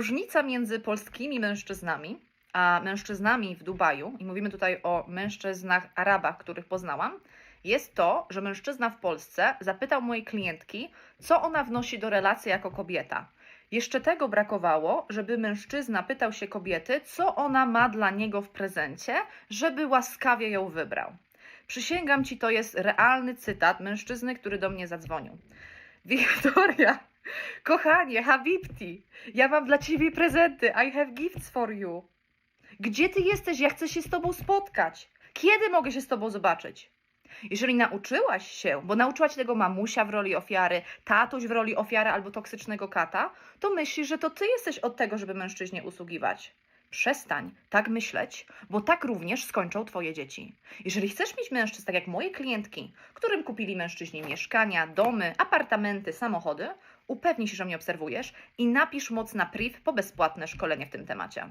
Różnica między polskimi mężczyznami a mężczyznami w Dubaju, i mówimy tutaj o mężczyznach Arabach, których poznałam, jest to, że mężczyzna w Polsce zapytał mojej klientki, co ona wnosi do relacji jako kobieta. Jeszcze tego brakowało, żeby mężczyzna pytał się kobiety, co ona ma dla niego w prezencie, żeby łaskawie ją wybrał. Przysięgam ci, to jest realny cytat mężczyzny, który do mnie zadzwonił. Wiktoria, kochanie, Habibti, ja mam dla ciebie prezenty. I have gifts for you. Gdzie ty jesteś? Ja chcę się z tobą spotkać. Kiedy mogę się z tobą zobaczyć? Jeżeli nauczyłaś się, bo nauczyła cię tego mamusia w roli ofiary, tatuś w roli ofiary albo toksycznego kata, to myślisz, że to ty jesteś od tego, żeby mężczyźnie usługiwać. Przestań tak myśleć, bo tak również skończą twoje dzieci. Jeżeli chcesz mieć mężczyzn tak jak moje klientki, którym kupili mężczyźni mieszkania, domy, apartamenty, samochody, upewnij się, że mnie obserwujesz i napisz moc na priv po bezpłatne szkolenie w tym temacie.